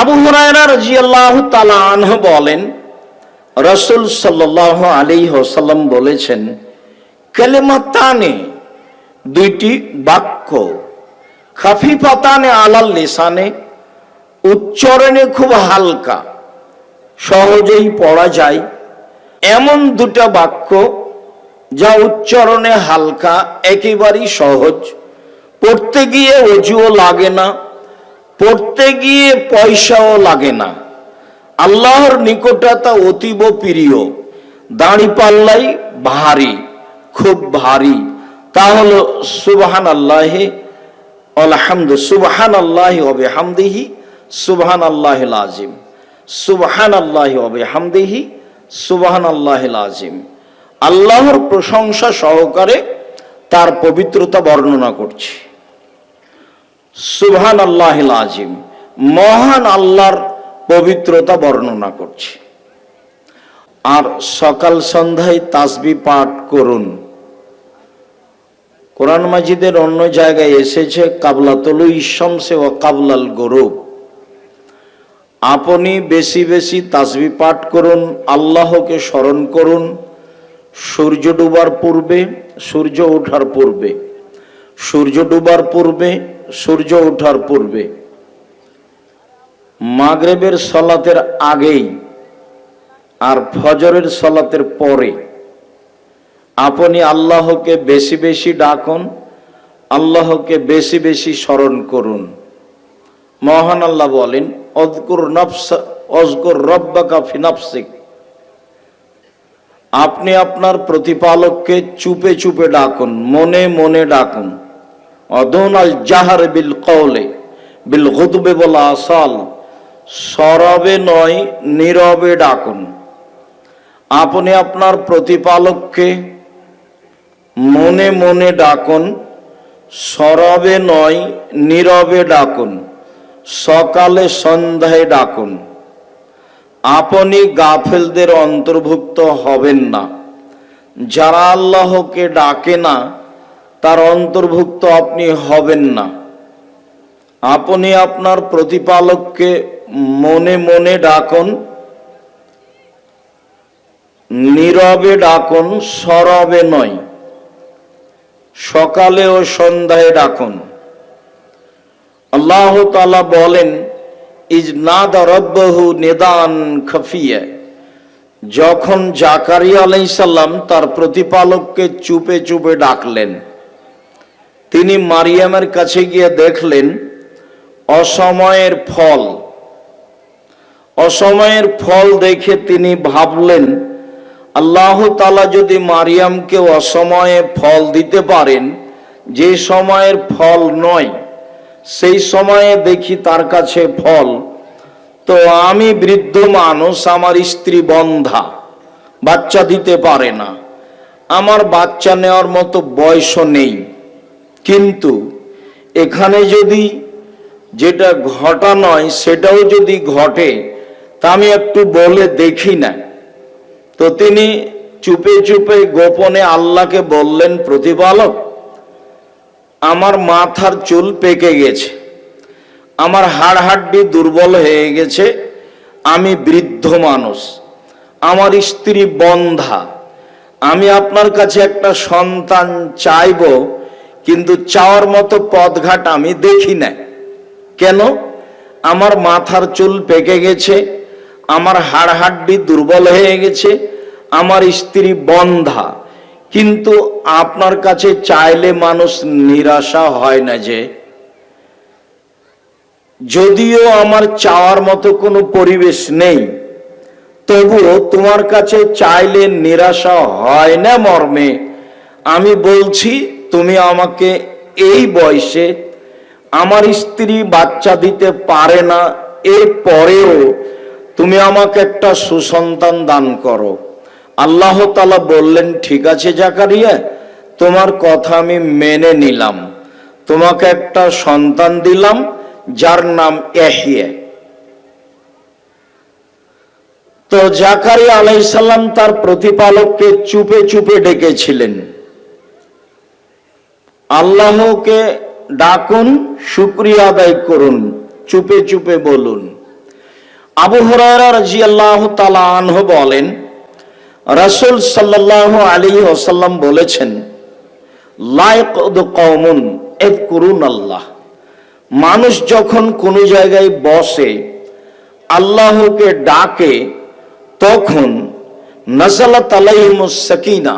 আবু হুরায়রা রাজিয়াল্লাহু তাআলা আনহু বলেন, রাসূল সাল্লাল্লাহু আলাইহি ওয়াসাল্লাম বলেছেন, কালিমাতানে দুইটি বাক্য, খাফিফাতানে আলাল লিসানে, উচ্চারণে খুব হালকা, সহজেই পড়া যায়। এমন দুটা বাক্য, যা উচ্চারণে হালকা, একেবারেই সহজ, পড়তে গিয়ে অজুও লাগে না। পড়তে গিয়ে পয়সাও লাগে না। আল্লাহর নিকটতা অতীব প্রিয়। দাঁড়ি পাল্লাই ভারী, খুব ভারী। তা হলো সুবহান আল্লাহে আলহামদু সুবহান আল্লাহ হবে হামদিহি সুবহান আল্লাহ আজিম সুবহান আল্লাহ হবে হামদিহি সুবহান আল্লাহ আজিম আল্লাহর প্রশংসা সহকারে তার পবিত্রতা বর্ণনা করছি। সুবহান আল্লাহ আজিম, মহান আল্লাহর পবিত্রতা বর্ণনা করছি। আর সকাল সন্ধ্যায় তাসবি পাঠ করুন। কোরআন মাজিদের অন্য জায়গায় এসেছে, কাবলাতলু ইসমসে ও কাবলাল গরুব। আপনি বেশি বেশি তাসবি পাঠ করুন, আল্লাহকে স্মরণ করুন। সূর্য ডুবার পূর্বে, সূর্য ওঠার পূর্বে, সূর্য ডুবার পূর্বে সূর্য ওঠার পূর্বে। মাগরেবের সলাতের আগেই আর ফজরের সলাতের পরে আপনি আল্লাহকে বেশি বেশি ডাকুন, আল্লাহকে বেশি বেশি স্মরণ করুন। মহান আল্লাহ বলেন অজকুর নফস, অজকুর রব্বাকা ফিনাফসিক আপনি আপনার প্রতিপালককে চুপে চুপে ডাকুন, মনে মনে ডাকুন। অদন আল জাহার বিল কওলে, বিল গুদবে বলা আসাল, সরবে নয়, নীরবে ডাকুন। আপনি আপনার প্রতিপালককে মনে মনে ডাকুন, সরবে নয়, নীরবে ডাকুন, সকালে সন্ধ্যায় ডাকুন। আপনি গাফেলদের অন্তর্ভুক্ত হবেন না। যারা আল্লাহকে ডাকে না তার অন্তর্ভুক্ত আপনি হবেন না। আপনি আপনার প্রতিপালককে মনে মনে ডাকুন, নীরবে ডাকুন, সরবে নয়। সকালে ও সন্ধ্যায় ডাকুন। আল্লাহ তালা বলেন ইজ নাদ রব্বহু নিদান খফিয়া। যখন জাকারিয়া আলাইসাল্লাম তার প্রতিপালককে চুপে চুপে ডাকলেন তিনি মারিয়ামের কাছে গিয়ে দেখলেন, অসময়ের ফল। অসময়ের ফল দেখে তিনি ভাবলেন, আল্লাহ তালা যদি মারিয়ামকে অসময়ে ফল দিতে পারেন, যে সময়ের ফল নয়, সেই সময়ে দেখি তার কাছে ফল। তো আমি বৃদ্ধ মানুষ, আমার স্ত্রী বন্ধা, বাচ্চা দিতে পারে না। আমার বাচ্চা নেওয়ার মতো বয়সও নেই। কিন্তু এখানে যদি যেটা ঘটা নয়, সেটাও যদি ঘটে, তা আমি একটু বলে দেখি না। তো তিনি চুপে চুপে গোপনে আল্লাহকে বললেন, প্রতিপালক, আমার মাথার চুল পেকে গেছে, আমার হাড় হাড্ডি দুর্বল হয়ে গেছে, আমি বৃদ্ধ মানুষ, আমার স্ত্রী বন্ধা, আমি আপনার কাছে একটা সন্তান চাইব কিন্তু চাওয়ার মতো পথঘাট আমি দেখি না। কেন? আমার মাথার চুল পেকে গেছে, আমার হাড় হাড্ডি দুর্বল হয়ে গেছে, আমার স্ত্রী বন্ধা। কিন্তু আপনার কাছে চাইলে মানুষ নিরাশা হয় না যে, যদিও আমার চাওয়ার মতো কোনো পরিবেশ নেই, তবুও তোমার কাছে চাইলে নিরাশা হয় না মর্মে। আমি বলছি তুমি আমাকে এই বয়সে আমার স্ত্রী বাচ্চা দিতে পারে না, এর পরেও তুমি আমাকে একটা সুসন্তান দান করো। আল্লাহ তালা বললেন, ঠিক আছে জাকারিয়া, তোমার কথা আমি মেনে নিলাম। তোমাকে একটা সন্তান দিলাম, যার নাম এহিয়া তো জাকারিয়া আলাইসাল্লাম তার প্রতিপালককে চুপে চুপে ডেকেছিলেন। আল্লাহকে ডাকুন, শুক্রিয়া আদায় করুন, চুপে চুপে বলুন। আবু হরারা রাজিয়াল্লাহ তালা আনহ বলেন, রাসূল সাল্লাল্লাহু আলাইহি ওয়াসাল্লাম বলেছেন লায়কদ কওমুন এযকুরুন আল্লাহ। মানুষ যখন কোনো জায়গায় বসে, আল্লাহকে ডাকে, তখন নাজালাত আলাইহিমুস সাকিনা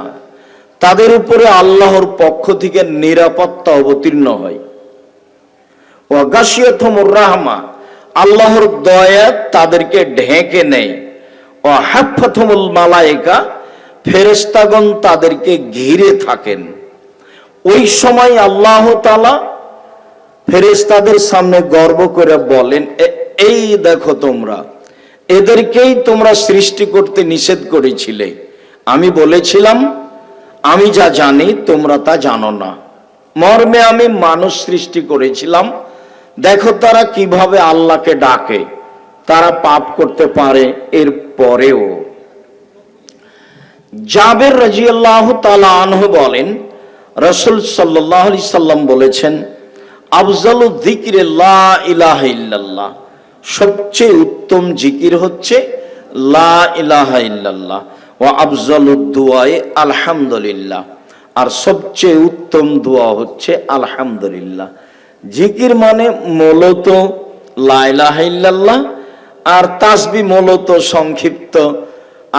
তাদের উপরে আল্লাহর পক্ষ থেকে নিরাপত্তা অবতীর্ণ হয়। ও গাশিয়তমুর রাহমা, আল্লাহর দয়া তাদেরকে ঢেকে নেয়। ও হাফাথমুল মালায়েকা ফেরেস্তাগণ তাদেরকে ঘিরে থাকেন। ওই সময় আল্লাহ তালা ফেরেস্তাদের সামনে গর্ব করে বলেন এই দেখো তোমরা, এদেরকেই তোমরা সৃষ্টি করতে নিষেধ করেছিলে। আমি বলেছিলাম আমি যা জানি, তোমরা তা জানো না। মর্মে আমি মানুষ সৃষ্টি করেছিলাম। দেখো তারা কীভাবে আল্লাহকে ডাকে। তারা পাপ করতে পারে এর পরেও। জাবের রাজিয়াল্লাহ তালা আনহু বলেন, রসুল সাল্লাহ আলি সাল্লাম বলেছেন, আফজালু ইলাহা ইল্লাল্লাহ। সবচেয়ে উত্তম জিকির হচ্ছে লা ইলাহা ইল্লাল্লাহ। ও আফজালু দুয়ায়ে আলহামদুলিল্লাহ। আর সবচেয়ে উত্তম দোয়া হচ্ছে আলহামদুলিল্লাহ। জিকির মানে মূলত লা ইলাহা আর তাসবি মূলত সংক্ষিপ্ত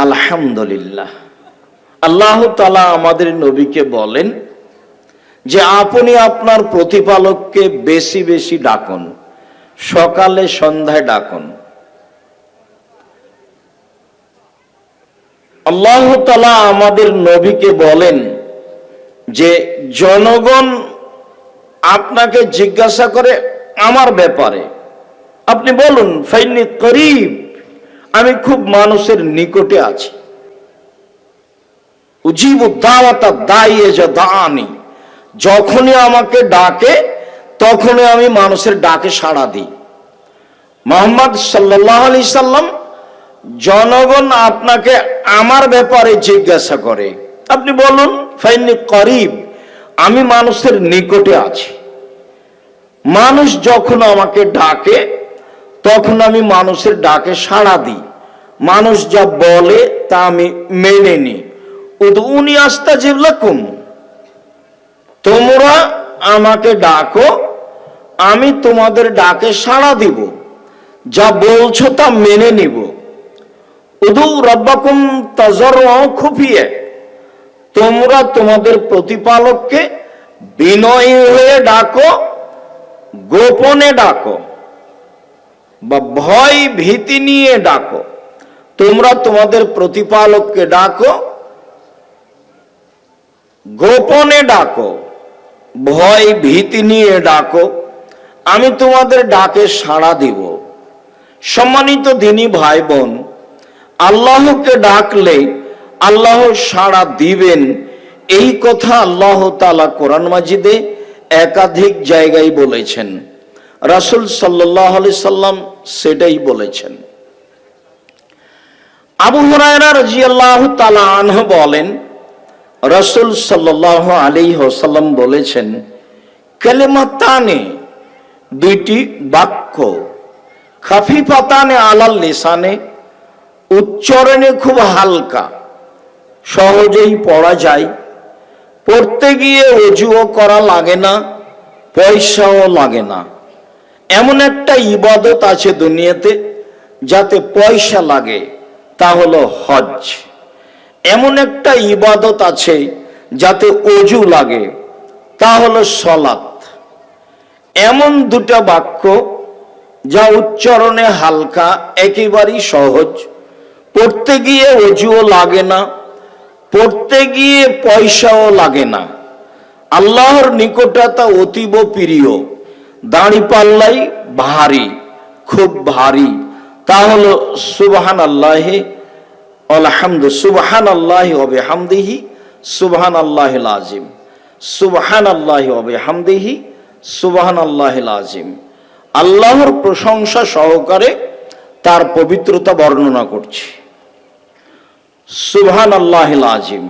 আলহামদুলিল্লাহ। আল্লাহ তালা আমাদের নবীকে বলেন যে, আপনি আপনার প্রতিপালককে বেশি বেশি ডাকুন, সকালে সন্ধ্যায় ডাকুন। আল্লাহ তালা আমাদের নবীকে বলেন যে, জনগণ আপনাকে জিজ্ঞাসা করে আমার ব্যাপারে। আপনি বলুন ফাইনি করিব, আমি খুব মানুষের নিকটে আছি। উজিব যা যখনই আমাকে ডাকে, তখনই আমি মানুষের ডাকে সাড়া দিই। মোহাম্মদ সাল্লাহ আলি সাল্লাম জনগণ আপনাকে আমার ব্যাপারে জিজ্ঞাসা করে। আপনি বলুন ফাইনি করিব, আমি মানুষের নিকটে আছি। মানুষ যখন আমাকে ডাকে, তখন আমি মানুষের ডাকে সাড়া দিই। মানুষ যা বলে, তা আমি মেনে নিই। উনি আস্তা জিবলাকুম। তোমরা আমাকে ডাকো, আমি তোমাদের ডাকে সাড়া দিব। যা বলছো তা মেনে নিব। খুফিয়ে। তোমরা তোমাদের প্রতিপালককে বিনয়ী হয়ে ডাকো, গোপনে ডাকো বা ভয় ভীতি নিয়ে ডাকো। তোমরা তোমাদের প্রতিপালককে ডাকো, গোপনে ডাকো, ভয় ভীতি নিয়ে ডাকো। আমি তোমাদের ডাকে সাড়া দিব। সম্মানিত দিনী ভাই বোন আল্লাহকে ডাকলে আল্লাহ সাড়া দিবেন। এই কথা আল্লাহ তালা কোরআন মাজিদে একাধিক জায়গায় বলেছেন। রাসুল সাল্লাহ আলি সাল্লাম সেটাই বলেছেন। আবু হুরায়রা রাজিয়াল্লাহু তাআলা আনহু বলেন, রসুল সাল্লাল্লাহু আলাইহি ওয়াসাল্লাম বলেছেন, কালিমাতানে দুইটি বাক্য, খাফিফাতানে আলাল লিসানে উচ্চারণে খুব হালকা, সহজেই পড়া যায়। পড়তে গিয়ে অজুও করা লাগে না, পয়সাও লাগে না। এমন একটা ইবাদত আছে দুনিয়াতে, যাতে পয়সা লাগে, তা হলো হজ। এমন একটা ইবাদত আছে, যাতে অজু লাগে, তা হলো সলাৎ। এমন দুটা বাক্য, যা উচ্চারণে হালকা, একেবারেই সহজ। পড়তে গিয়ে অজুও লাগে না, পড়তে গিয়ে পয়সাও লাগে না। আল্লাহর নিকটতা অতীব প্রিয়। দাঁড়ি পাল্লাই ভারী, খুব ভারী। তা হলো সুবহান আল্লাহে আলহামদু সুবহান আল্লাহ হবে হামদিহি সুবহান আল্লাহ আজিম সুবহান আল্লাহ হবে হামদিহি সুবহান আল্লাহ আজিম আল্লাহর প্রশংসা সহকারে তার পবিত্রতা বর্ণনা করছি। সুবহান আল্লাহ আজিম,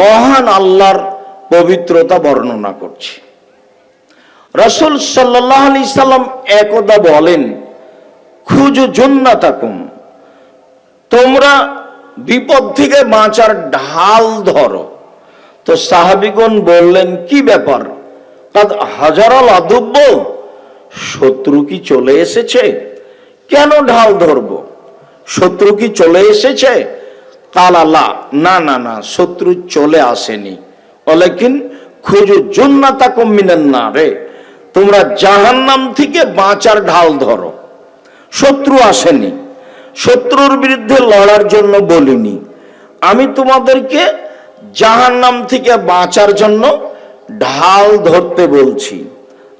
মহান আল্লাহর পবিত্রতা বর্ণনা করছে। রসুল সাল্লাহ আলি সাল্লাম একদা বলেন, খুঁজো জন্নাতাকুম, তোমরা বিপদ থেকে বাঁচার ঢাল ধরো। তো সাহাবিগণ বললেন, কি ব্যাপার? কাদ হাজারাল আদব্য? শত্রু কি চলে এসেছে? কেন ঢাল ধরবো? শত্রু কি চলে এসেছে? কালালা না না না, শত্রু চলে আসেনি। অলেকিন খুঁজো জন্নাতা কম্বিনেন না রে তোমরা জাহান্নাম থেকে বাঁচার ঢাল ধরো। শত্রু আসেনি। শত্রুর বিরুদ্ধে লড়ার জন্য বলিনি। আমি তোমাদেরকে জাহান্নাম থেকে বাঁচার জন্য ঢাল ধরতে বলছি।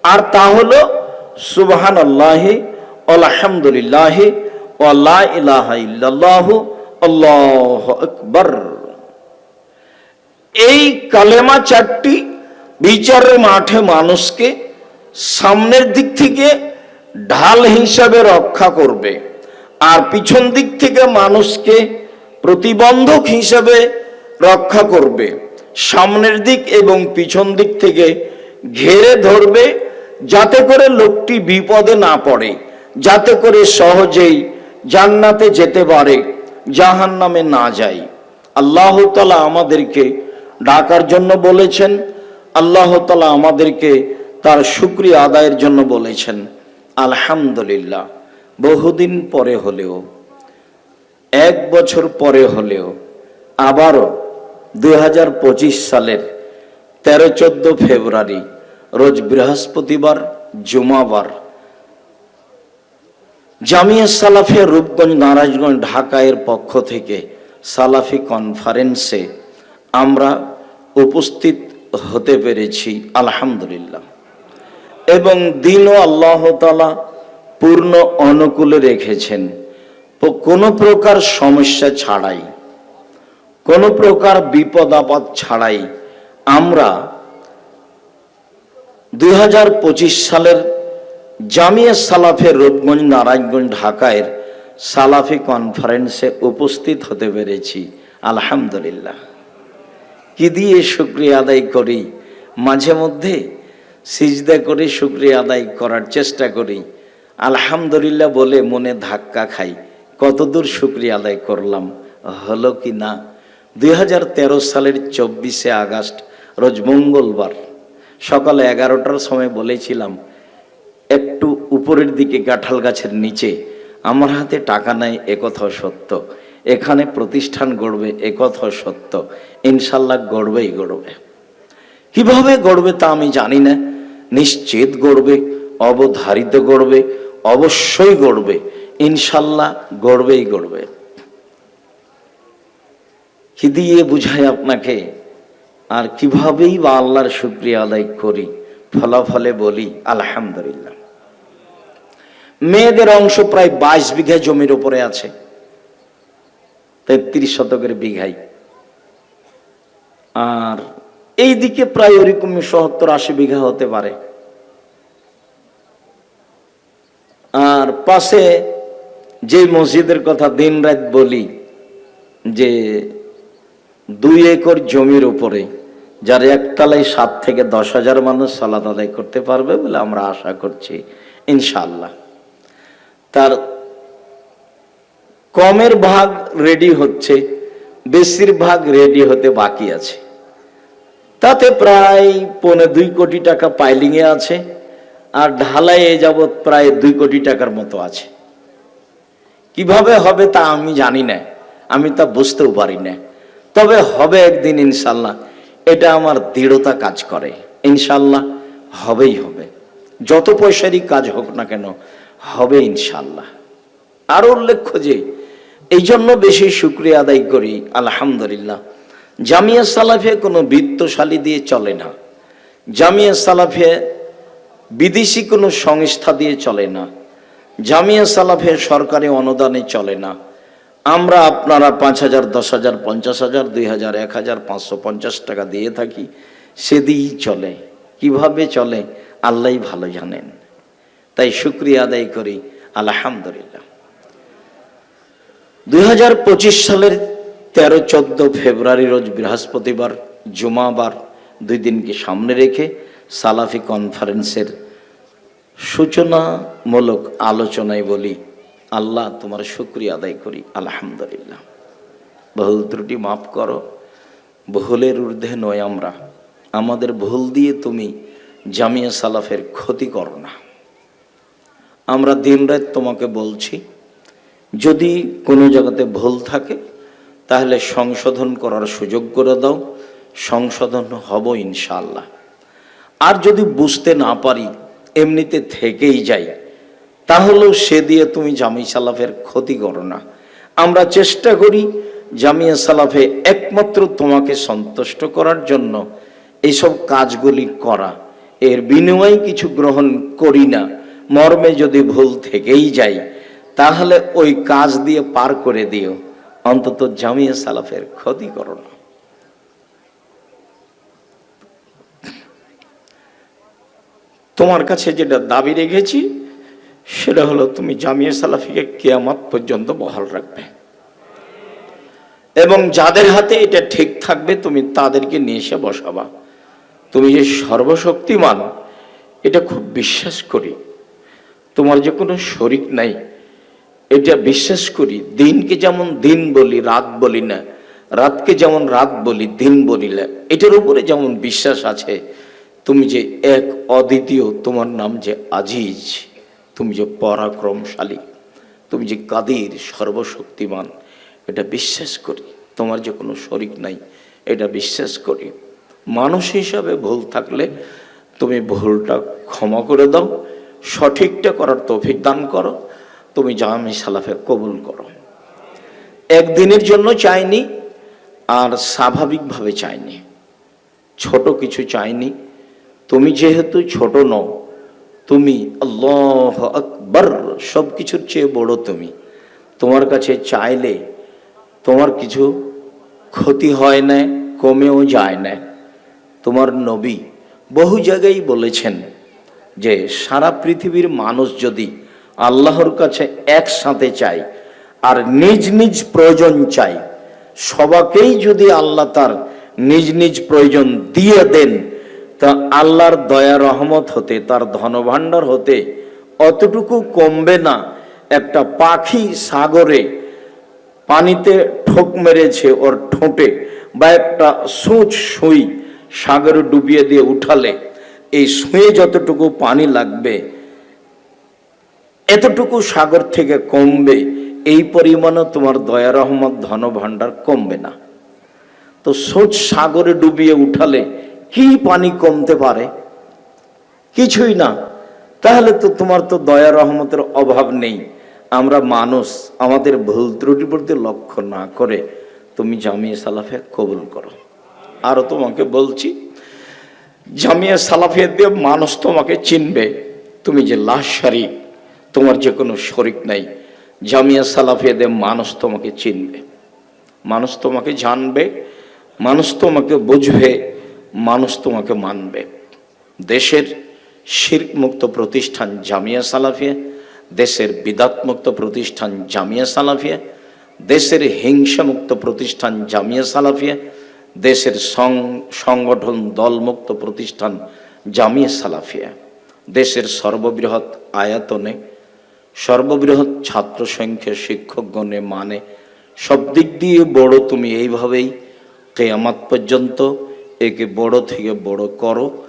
আর তা হলো সুবহান আল্লাহি আলহামদুলিল্লাহ আল্লাহ ইল্লাল্লাহ আল্লাহ আকবার। এই কালেমা চারটি বিচারের মাঠে মানুষকে সামনের দিক থেকে ঢাল হিসাবে রক্ষা করবে আর পিছন দিক থেকে মানুষকে প্রতিবন্ধক হিসাবে রক্ষা করবে। সামনের দিক এবং পিছন দিক থেকে ঘেরে ধরবে যাতে করে লোকটি বিপদে না পড়ে, যাতে করে সহজেই জান্নাতে যেতে পারে। জাহান নামে না যাই। আল্লাহ তালা আমাদেরকে ডাকার জন্য বলেছেন, আল্লাহ তালা আমাদেরকে তার শুক্রিয়া আদায়ের জন্য বলেছেন। আলহামদুলিল্লাহ, বহুদিন পরে হলেও, এক বছর পরে হলেও, আবারও দু হাজার পঁচিশ সালের তেরো চোদ্দ ফেব্রুয়ারি, রোজ বৃহস্পতিবার, জুমাবার জামিয়া সালাফিয়া রূপগঞ্জ নারায়ণগঞ্জ ঢাকায়ের পক্ষ থেকে সালাফি কনফারেন্সে আমরা উপস্থিত হতে পেরেছি, আলহামদুলিল্লাহ। এবং দিনও আল্লাহ তালা পূর্ণ অনুকূলে রেখেছেন। কোনো প্রকার সমস্যা ছাড়াই, কোনো প্রকার বিপদ আপদ ছাড়াই আমরা দু হাজার পঁচিশ সালের জামিয়া সালাফের রূপগঞ্জ, নারায়ণগঞ্জ ঢাকায় সালাফি কনফারেন্সে উপস্থিত হতে পেরেছি। আলহামদুলিল্লাহ। কি দিয়ে শুক্রিয়া আদায় করি? মাঝে মধ্যে সিজদা করে শুক্রিয়া আদায় করার চেষ্টা করি। আলহামদুলিল্লাহ বলে মনে ধাক্কা খাই। কতদূর শুক্রিয়া আদায় করলাম? হলো কি না? দুই হাজার তেরো সালের চব্বিশে আগস্ট, রোজ মঙ্গলবার। সকালে এগারোটার সময় বলেছিলাম উপরের দিকে কাঁঠাল গাছের নিচে। আমার হাতে টাকা নাই একথাও সত্য। এখানে প্রতিষ্ঠান গড়বে একথাও সত্য। ইনশাল্লাহ গড়বেই গড়বে। কীভাবে গড়বে তা আমি জানি না। নিশ্চিত গড়বে, অবধারিত গড়বে, অবশ্যই গড়বে। ইনশাল্লাহ গড়বেই গড়বে। কি দিয়ে বুঝায় আপনাকে? আর কিভাবেই বা আল্লাহর শুক্রিয়া আদায় করি, ফলাফলে বলি, আলহামদুলিল্লাহ। মেয়েদের অংশ প্রায় বাইশ বিঘা জমির উপরে আছে। তেত্রিশ শতকের বিঘাই। আর এই দিকে প্রায় ওরকমই সত্তর আশি বিঘা হতে পারে। আর পাশে যে মসজিদের কথা দিন রাত বলি, যে দুই একর জমির উপরে যার একতলায় সাত থেকে দশ হাজার মানুষ সালাদ আদায় করতে পারবে বলে আমরা আশা করছি ইনশাল্লাহ কমের ভাগ রেডি হচ্ছে বেশিরভাগ রেডি হতে বাকি আছে। তাতে প্রায় পৌনে দুই কোটি টাকা পাইলিংয়ে আছে, আর ঢালাইয়ে যাবৎ প্রায় দুই কোটি টাকার মতো আছে। কীভাবে হবে তা আমি জানি না, আমি তা বুঝতেও পারি না। তবে হবে একদিন ইনশাল্লাহ, এটা আমার দৃঢ়তা কাজ করে। ইনশাল্লাহ হবেই হবে। যত পয়সারই কাজ হোক না কেন হবে ইনশাল্লাহ আরও উল্লেখ্য যে এই জন্য বেশি শুক্রিয়া আদায় করি, আলহামদুলিল্লাহ। জামিয়া সালাফে কোনো বৃত্তশালী দিয়ে চলে না। জামিয়া সালাফে বিদেশি কোনো সংস্থা দিয়ে চলে না। জামিয়া সালাফে সরকারি অনুদানে চলে না। আমরা আপনারা পাঁচ হাজার, দশ হাজার, পঞ্চাশ হাজার, দুই হাজার, এক হাজার, পাঁচশো পঞ্চাশ টাকা দিয়ে থাকি সেদিকেই চলে। কীভাবে চলে? আল্লাহ ভালো জানেন। তাই শুক্রিয়া আদায় করি। আলহামদুলিল্লাহ। দুই সালের তেরো চোদ্দ ফেব্রুয়ারি রোজ বৃহস্পতিবার, জুমাবার দুই দিনকে সামনে রেখে সালাফি কনফারেন্সের সূচনামূলক আলোচনায় বলি, আল্লাহ তোমার শুক্রিয়া আদায় করি, আলহামদুলিল্লাহ। ভুল ত্রুটি মাফ করো, ভুলের ঊর্ধ্বে নয় আমরা। আমাদের ভুল দিয়ে তুমি জামিয়া সালাফের ক্ষতি করো না। আমরা দিনরাত তোমাকে বলছি, যদি কোনো জায়গাতে ভুল থাকে, তাহলে সংশোধন করার সুযোগ করে দাও, সংশোধন হব ইনশাল্লাহ আর যদি বুঝতে না পারি, এমনিতে থেকেই যাই, তাহলেও সে দিয়ে তুমি জামি সালাফের ক্ষতি করো না। আমরা চেষ্টা করি জামিয়া সালাফে একমাত্র তোমাকে সন্তুষ্ট করার জন্য এইসব কাজগুলি করা। এর বিনিময়ে কিছু গ্রহণ করি না। মর্মে যদি ভুল থেকেই যাই, তাহলে ওই কাজ দিয়ে পার করে দিও। অন্তত জামিয়া সালাফের ক্ষতি করো না। তোমার কাছে যেটা দাবি রেখেছি, সেটা হলো তুমি জামিয়া সালাফিকে কেয়ামত পর্যন্ত বহাল রাখবে। এবং যাদের হাতে এটা ঠিক থাকবে, তুমি তাদেরকে নিয়ে এসে বসাবা। তুমি যে সর্বশক্তিমান, এটা খুব বিশ্বাস করি। তোমার যে কোনো শরিক নাই। এটা বিশ্বাস করি, দিনকে যেমন দিন বলি, রাত বলি না, রাতকে যেমন রাত বলি, দিন বলি না, এটার উপরে যেমন বিশ্বাস আছে, তুমি যে এক অদ্বিতীয়, তোমার নাম যে আজিজ, তুমি যে পরাক্রমশালী, তুমি যে কাদির সর্বশক্তিমান, এটা বিশ্বাস করি, তোমার যে কোনো শরিক নাই, এটা বিশ্বাস করি। মানুষ হিসাবে ভুল থাকলে তুমি ভুলটা ক্ষমা করে দাও সঠিকটা করার তৌফিক দান করো। তুমি জামি সালাফে কবুল করো। একদিনের জন্য চাইনি, আর স্বাভাবিকভাবে চাইনি। ছোট কিছু চাইনি। তুমি যেহেতু ছোট নও, তুমি আল্লাহ আকবর সব কিছুর চেয়ে বড় তুমি। তোমার কাছে চাইলে তোমার কিছু ক্ষতি হয় না কমেও যায় না তোমার নবী বহু জায়গায় বলেছেন যে সারা পৃথিবীর মানুষ যদি আল্লাহর কাছে একসাথে চায় আর নিজ নিজ প্রয়োজন চাই সবাকেই যদি আল্লাহ তার নিজ নিজ প্রয়োজন দিয়ে দেন, তা আল্লাহর দয়া রহমত হতে, তার ধনভাণ্ডার হতে অতটুকু কমবে না। একটা পাখি সাগরে পানিতে ঠোক মেরেছে ওর ঠোঁটে বা একটা সুচ সুই সাগরে ডুবিয়ে দিয়ে উঠালে এই সুঁয়ে যতটুকু পানি লাগবে, এতটুকু সাগর থেকে কমবে, এই পরিমাণে তোমার দয়া রহমত ধন ভাণ্ডার কমবে না। তো সোচ সাগরে ডুবিয়ে উঠালে কি পানি কমতে পারে? কিছুই না। তাহলে তো তোমার তো দয়া রহমতের অভাব নেই। আমরা মানুষ, আমাদের ভুল ত্রুটি প্রতি লক্ষ্য না করে তুমি জামিয়া সালাফে কবুল করো। আরও তোমাকে বলছি জামিয়া সালাফিয়া দিয়ে মানুষ তোমাকে চিনবে। তুমি যে লাশারি তোমার যে কোনো শরিক নাই। জামিয়া সালাফিয়া দিয়ে মানুষ তোমাকে চিনবে। মানুষ তোমাকে জানবে, মানুষ তোমাকে বুঝবে, মানুষ তোমাকে মানবে। দেশের শির্ক মুক্ত প্রতিষ্ঠান জামিয়া সালাফিয়া, দেশের বিদাত মুক্ত প্রতিষ্ঠান জামিয়া সালাফিয়া, দেশের হিংসা মুক্ত প্রতিষ্ঠান জামিয়া সালাফিয়া দেশের সং- সংগঠন দলমুক্ত প্রতিষ্ঠান জামিয়া সালাফিয়া। দেশের সর্ববৃহৎ আয়াতনে সর্ববৃহৎ ছাত্র সংখ্যা শিক্ষকগণে মানে সব দিক দিয়ে বড় তুমি এইভাবেই কেয়ামাত পর্যন্ত একে বড় থেকে বড় করো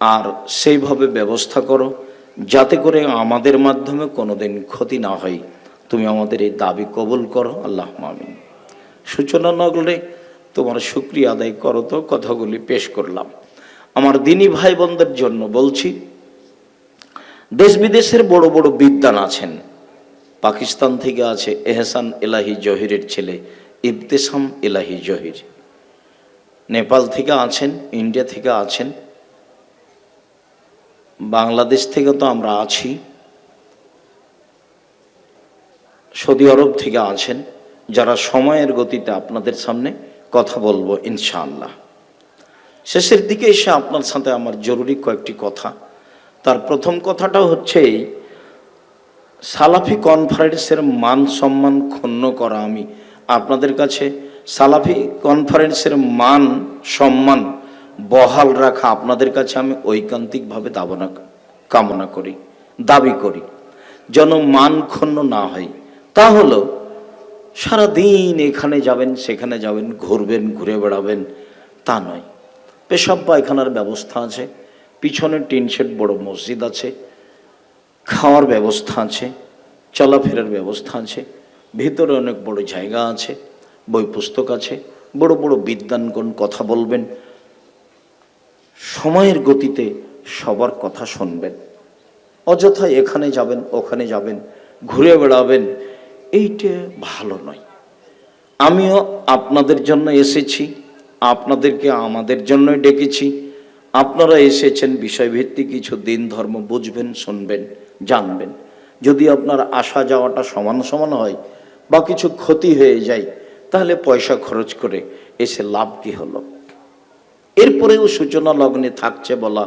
আর সেইভাবে ব্যবস্থা করো যাতে করে আমাদের মাধ্যমে কোনোদিন ক্ষতি না হয়। তুমি আমাদের এই দাবি কবুল করো। আল্লাহ মামিন সূচনা নগরে তোমার শুক্রিয়া আদায় করো তো কথাগুলি পেশ করলাম। আমার দিনী ভাই বোনদের জন্য বলছি, দেশ বিদেশের বড় বড় বিদ্যান আছেন। পাকিস্তান থেকে আছে এহসান এলাহি জহিরের ছেলে ইবতেসাম এলাহি জহির। নেপাল থেকে আছেন, ইন্ডিয়া থেকে আছেন। বাংলাদেশ থেকে তো আমরা আছি। সৌদি আরব থেকে আছেন। যারা সময়ের গতিতে আপনাদের সামনে কথা বলব, ইনশাআল্লাহ। শেষের দিকে এসে আপনার সাথে আমার জরুরি কয়েকটি কথা। তার প্রথম কথাটা হচ্ছে সালাফি কনফারেন্সের মান সম্মান ক্ষুণ্ণ করা আমি। আপনাদের কাছে সালাফি কনফারেন্সের মান সম্মান বহাল রাখা আপনাদের কাছে আমি ঐকান্তিকভাবে দাবনা, কামনা করি, দাবি করি। যেন মান ক্ষুণ্ণ না হয়। তা হলো সারাদিন এখানে যাবেন, সেখানে যাবেন, ঘুরবেন, ঘুরে বেড়াবেন, তা নয়। পেশাব পায়খানার ব্যবস্থা আছে, পিছনে টিন শেড, বড় মসজিদ আছে, খাওয়ার ব্যবস্থা আছে, চলাফেরার ব্যবস্থা আছে, ভিতরে অনেক বড় জায়গা আছে, বই পুস্তক আছে, বড় বড় বিদ্যানগণ কথা বলবেন, সময়ের গতিতে সবার কথা শুনবেন। অযথা এখানে যাবেন, ওখানে যাবেন, ঘুরে বেড়াবেন এইটা ভালো নয়। আমিও আপনাদের জন্য এসেছি, আপনাদেরকে আমাদের জন্যই ডেকেছি। আপনারা এসেছেন বিষয়ভিত্তিক কিছু দিন ধর্ম বুঝবেন, শুনবেন, জানবেন। যদি আপনার আসা যাওয়াটা সমান সমান হয় বা কিছু ক্ষতি হয়ে যায়, তাহলে পয়সা খরচ করে এসে লাভ কি হলো? এরপরেও সূচনা লগ্নে থাকছে বলা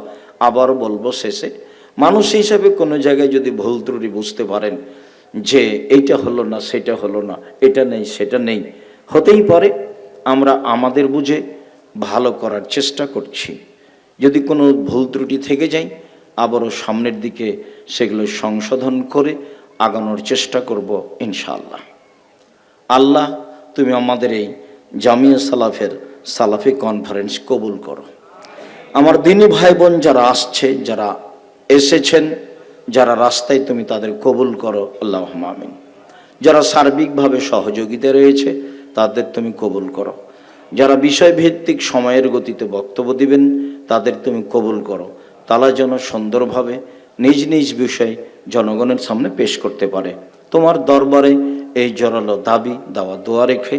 আবার বলব শেষে। মানুষ হিসাবে কোনো জায়গায় যদি ভুল ত্রুটি বুঝতে পারেন যে এইটা হলো না, সেটা হলো না, এটা নেই, সেটা নেই। হতেই পারে আমরা আমাদের বুঝে ভালো করার চেষ্টা করছি। যদি কোনো ভুল ত্রুটি থেকে যায় আবারও সামনের দিকে সেগুলো সংশোধন করে আগানোর চেষ্টা করব ইনশাআল্লাহ। আল্লাহ, তুমি আমাদের এই জামিয়া সালাফের সালাফি কনফারেন্স কবুল করো। আমার দিনী ভাই বোন যারা আসছে, যারা এসেছেন যারা রাস্তায় তুমি তাদের কবুল করো আল্লাহ আমিন। যারা সার্বিকভাবে সহযোগিতা রয়েছে, তাদের তুমি কবুল করো। যারা বিষয়ভিত্তিক সময়ের গতিতে বক্তব্য দিবেন, তাদের তুমি কবুল করো। তারা যেন সুন্দরভাবে নিজ নিজ বিষয় জনগণের সামনে পেশ করতে পারে। তোমার দরবারে এই জোরালো দাবি, দাওয়া, দোয়া রেখে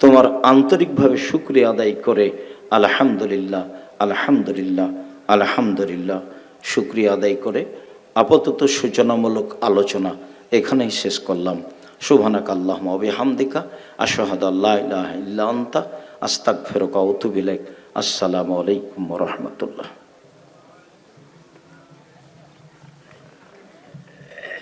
তোমার আন্তরিকভাবে শুক্রিয়া আদায় করে আলহামদুলিল্লাহ আলহামদুলিল্লাহ আলহামদুলিল্লাহ, শুক্রিয়া আদায় করে আপাতত সূচনামূলক আলোচনা এখানেই শেষ করলাম। সুবহানাক আল্লাহ হামদিকা আশাহাদ আল্লাহ আস্তাক আতুবু ইলাইক। আসসালামু আলাইকুম রাহমাতুল্লাহ।